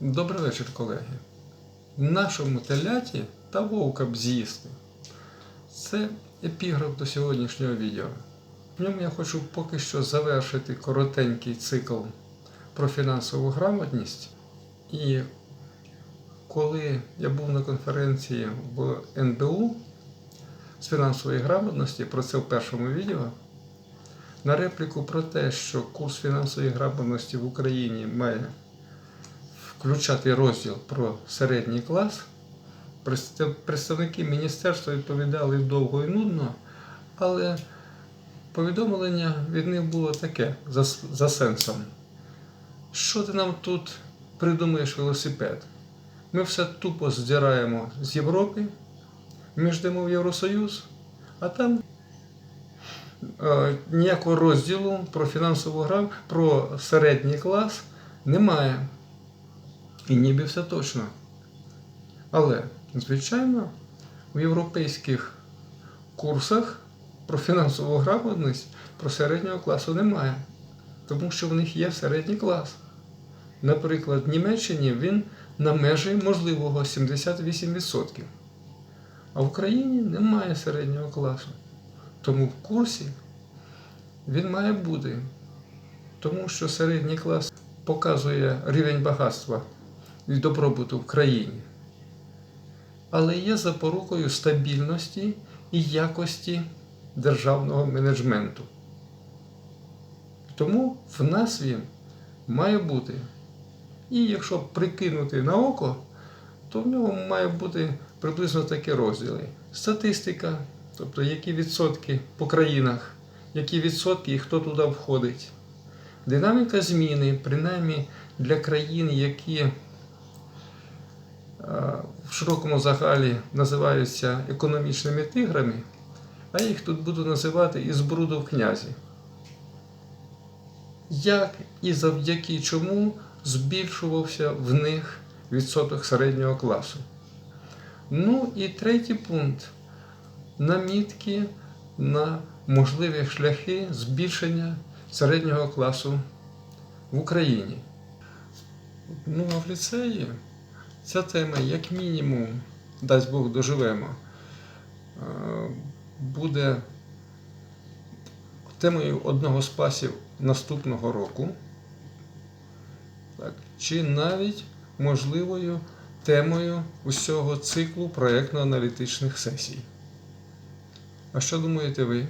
Добрий вечір, колеги. Нашому теляті та вовка б з'їсти. Це епіграф до сьогоднішнього відео. В ньому я хочу поки що завершити коротенький цикл про фінансову грамотність. І коли я був на конференції в НБУ з фінансової грамотності, про це в першому відео, на репліку про те, що курс фінансової грамотності в Україні має включати розділ про середній клас, представники міністерства відповідали довго і нудно, але повідомлення від них було таке за, за сенсом. Що ти нам тут придумаєш велосипед? Ми все тупо здираємо з Європи, ми ждемо в Євросоюз, а там е, ніякого розділу про фінансову грам, про середній клас немає. І ніби все точно. Але, звичайно, в європейських курсах про фінансову грамотність про середнього класу немає. Тому що в них є середній клас. Наприклад, в Німеччині він на межі можливого 78%. А в Україні немає середнього класу. Тому в курсі він має бути. Тому що середній клас показує рівень багатства і добробуту в країні, але є запорукою стабільності і якості державного менеджменту. Тому в нас він має бути. І якщо прикинути на око, то в нього має бути приблизно такі розділи: статистика, тобто які відсотки по країнах, які відсотки і хто туди входить. Динаміка зміни, принаймні для країн, які в широкому загалі називаються економічними тиграми, а їх тут буду називати із бруду в князі. Як і завдяки чому збільшувався в них відсоток середнього класу. Ну і третій пункт намітки на можливі шляхи збільшення середнього класу в Україні. Ну, а в ліцеї ця тема, як мінімум, дасть Бог доживемо, е, буде темою одного з пасів наступного року, так, чи навіть можливою темою усього циклу проєктно-аналітичних сесій. А що думаєте ви?